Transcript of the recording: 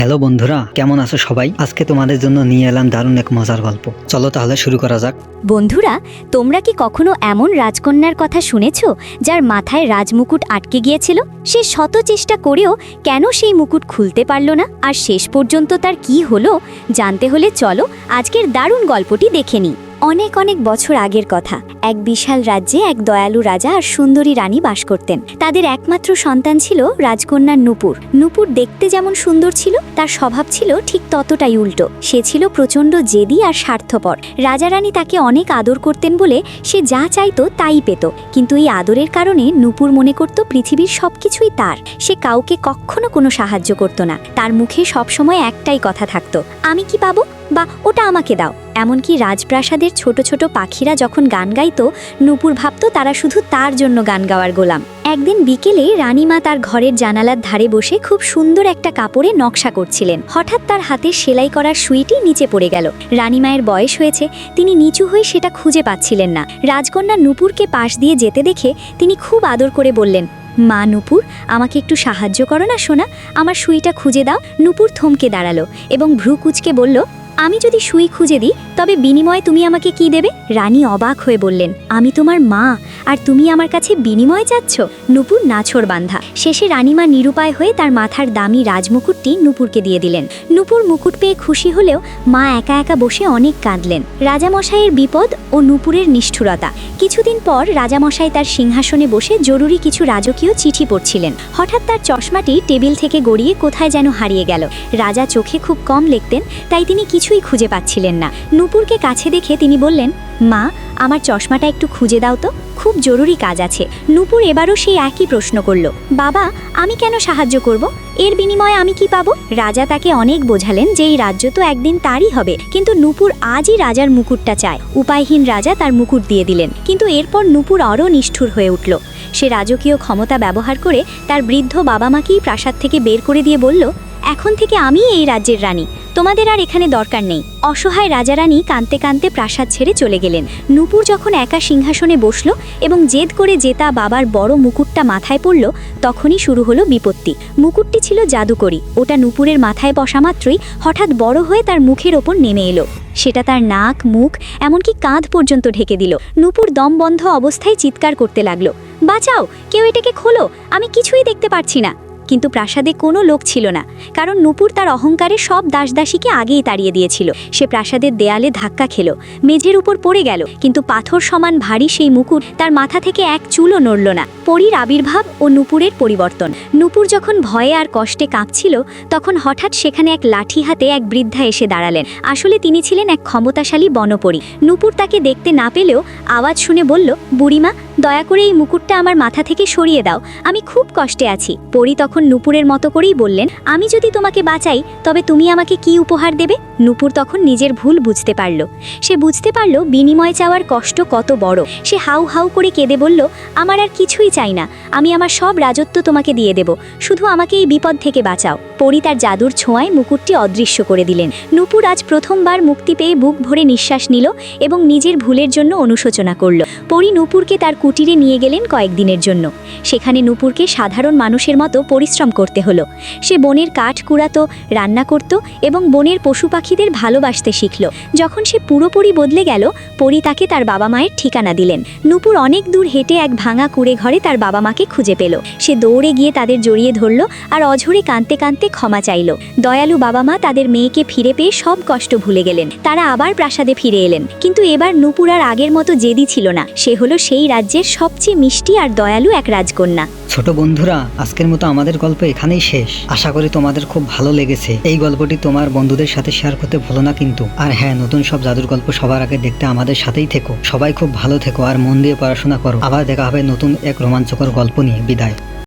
Hello বন্ধুরা, কেমন আছো সবাই? আজকে তোমাদের জন্য নিয়ে এলাম দারুণ এক মজার গল্প। চলো তাহলে শুরু করা যাক। বন্ধুরা, তোমরা কি কখনো এমন রাজকন্যার কথা শুনেছ, যার মাথায় রাজমুকুট আটকে গিয়েছিল? সে শত চেষ্টা করেও কেন সেই মুকুট খুলতে পারল না? আর শেষ পর্যন্ত তার কি হলো, জানতে হলে চলো আজকের দারুণ গল্পটি দেখে নিই। অনেক অনেক বছর আগের কথা। এক বিশাল রাজ্যে এক দয়ালু রাজা আর সুন্দরী রানী বাস করতেন। তাদের একমাত্র সন্তান ছিল রাজকন্যা নূপুর। নূপুর দেখতে যেমন সুন্দর ছিল, তার স্বভাব ছিল ঠিক ততটাই উল্টো। সে ছিল প্রচণ্ড জেদি আর স্বার্থপর। রাজা রানী তাকে অনেক আদর করতেন বলে সে যা চাইতো তাই পেত। কিন্তু এই আদরের কারণে নূপুর মনে করত পৃথিবীর সবকিছুই তার। সে কাউকে কখনো কোনো সাহায্য করত না। তার মুখে সবসময় একটাই কথা থাকতো, আমি কি পাবো? বা ওটা আমাকে দাও। এমনকি রাজপ্রাসাদের ছোট ছোট পাখিরা যখন গান গাইত, নূপুর ভাবত তারা শুধু তার জন্য গান গাওয়ার গোলাম। একদিন বিকেলে রানীমা তার ঘরের জানালার ধারে বসে খুব সুন্দর একটা কাপড়ে নকশা করছিলেন। হঠাৎ তার হাতে সেলাই করার সুইটি নিচে পড়ে গেল। রানীমায়ের বয়স হয়েছে, তিনি নিচু হয়ে সেটা খুঁজে পাচ্ছিলেন না। রাজকন্যা নূপুরকে পাশ দিয়ে যেতে দেখে তিনি খুব আদর করে বললেন, মা নূপুর, আমাকে একটু সাহায্য করো না সোনা, আমার সুইটা খুঁজে দাও। নূপুর থমকে দাঁড়াল এবং ভ্রু কুচকে বলল আমি যদি সুই খুঁজে দিই, তবে বিনিময়ে তুমি আমাকে কি দেবে? রানী অবাক হয়ে বললেন, আমি তোমার মা, আর তুমি আমার কাছে বিনিময় চাচ্ছ? নূপুর নাছর বান্ধা। শেষে রানীমা নিরুপায় হয়ে তার মাথার দামি রাজমুকুটটি নূপুরকে দিয়ে দিলেন। নূপুর মুকুট পেয়ে খুশি হলেও মা একা একা বসে অনেক কাঁদলেন। রাজামশাইয়ের বিপদ ও নূপুরের নিষ্ঠুরতা। কিছুদিন পর রাজামশাই তার সিংহাসনে বসে জরুরি কিছু রাজকীয় চিঠি পড়ছিলেন। হঠাৎ তার চশমাটি টেবিল থেকে গড়িয়ে কোথায় যেন হারিয়ে গেল। রাজা চোখে খুব কম লিখতেন, তাই তিনি কিছুই খুঁজে পাচ্ছিলেন না। নূপুরকে কাছে দেখে তিনি বললেন, মা, আমার চশমাটা একটু খুঁজে দাও তো। খুব জরুরি কাজ আছে। নূপুর এবারও সেই একই প্রশ্ন করল, বাবা, আমি কেন সাহায্য করব? এর বিনিময়ে আমি কি পাবো? রাজা তাকে অনেক বোঝালেন যে এই রাজ্য তো একদিন তারই হবে, কিন্তু নূপুর আজই রাজার মুকুটটা চায়। উপায়হীন রাজা তার মুকুট দিয়ে দিলেন, কিন্তু এরপর নূপুর আরও নিষ্ঠুর হয়ে উঠল। সে রাজকীয় ক্ষমতা ব্যবহার করে তার বৃদ্ধ বাবা মাকেই প্রাসাদ থেকে বের করে দিয়ে বলল এখন থেকে আমি এই রাজ্যের রানী। তোমাদের আর এখানে দরকার নেই। অসহায় রাজারানী কাঁদতে কাঁদতে প্রাসাদ ছেড়ে চলে গেলেন। নূপুর যখন একা সিংহাসনে বসল এবং জেদ করে জেতা বাবার বড় মুকুটটা মাথায় পড়ল, তখনই শুরু হলো বিপত্তি। মুকুটটি ছিল জাদুকরি। ওটা নূপুরের মাথায় বসা মাত্রই হঠাৎ বড় হয়ে তার মুখের ওপর নেমে এলো। সেটা তার নাক, মুখ, এমনকি কাঁধ পর্যন্ত ঢেকে দিল। নূপুর দম বন্ধ অবস্থায় চিৎকার করতে লাগল, বাঁচাও! কেউ এটাকে খোলো! আমি কিছুই দেখতে পারছি না! কিন্তু প্রাসাদে কোনো লোক ছিল না, কারণ নূপুর তার অহংকারে সব দাসদাসীকে আগেই তাড়িয়ে দিয়েছিল। সে প্রাসাদের দেয়ালে ধাক্কা খেলো, মেঝের উপর পড়ে গেল, কিন্তু পাথর সমান ভারী সেই মুকুট তার মাথা থেকে এক চুলও নড়ল না। পরীর আবির্ভাব ও নূপুরের পরিবর্তন। নূপুর যখন ভয়ে আর কষ্টে কাঁপছিল, তখন হঠাৎ সেখানে এক লাঠি হাতে এক বৃদ্ধা এসে দাঁড়ালেন। আসলে তিনি ছিলেন এক ক্ষমতাশালী বনপরী। নূপুর তাকে দেখতে না পেলেও আওয়াজ শুনে বলল, বুড়িমা দয়া করে এই মুকুটটা আমার মাথা থেকে সরিয়ে দাও। আমি খুব কষ্টে আছি। পরী তখন নূপুরের মতো করেই বললেন, আমি যদি তোমাকে বাঁচাই, তবে তুমি আমাকে কি উপহার দেবে? নূপুর তখন নিজের ভুল বুঝতে পারল। সে বুঝতে পারল বিনিময় চাওয়ার কষ্ট কত বড়। সে হাউ হাউ করে কেঁদে বলল, আমার আর কিছুই চাই না। আমি আমার সব রাজত্ব তোমাকে দিয়ে দেব। শুধু আমাকে এই বিপদ থেকে বাঁচাও। পরি তার জাদুর ছোঁয়ায় মুকুটটি অদৃশ্য করে দিলেন। নূপুর আজ প্রথমবার মুক্তি পেয়ে বুক ভরে নিঃশ্বাস নিল এবং নিজের ভুলের জন্য অনুশোচনা করল। পরি নূপুরকে তার কুটিরে নিয়ে গেলেন কয়েকদিনের জন্য। সেখানে নূপুরকে সাধারণ মানুষের মতো পরিশ্রম করতে হলো। সে বনের কাঠ কুড়াতো, রান্না করত এবং বনের পশু পাখিদের ভালোবাসতে শিখল। যখন সে পুরোপুরি বদলে গেল, পরি তাকে তার বাবা মায়ের ঠিকানা দিলেন। নূপুর অনেক দূর হেঁটে এক ভাঙা কুড়ে ঘরে তার বাবা মাকে খুঁজে পেল। সে দৌড়ে গিয়ে তাদের জড়িয়ে ধরল আর অঝরে কাঁদতে কাঁদতে ক্ষমা চাইল। দয়ালু বাবা মা তাদের মেয়েকে ফিরে পেয়ে সব কষ্ট ভুলে গেলেন। তারা আবার প্রাসাদে ফিরে এলেন। কিন্তু এবার নুপুর আর আগের মতো জেদি ছিল না। সে হলো সেই রাজ্যের সবচেয়ে মিষ্টি আর দয়ালু এক রাজকন্যা। ছোট বন্ধুরা, আজকের মতো আমাদের গল্প এখানেই শেষ। আশা করি তোমাদের খুব ভালো লেগেছে। এই গল্পটি তোমার বন্ধুদের সাথে শেয়ার করতে ভুলো না কিন্তু। আর হ্যাঁ নতুন সব জাদুর গল্প সবার আগে দেখতে আমাদের সাথেই থেকো। সবাই খুব ভালো থেকো আর মন দিয়ে পড়াশোনা করো। আবার দেখা হবে নতুন এক রোমাঞ্চকর গল্প নিয়ে। বিদায়।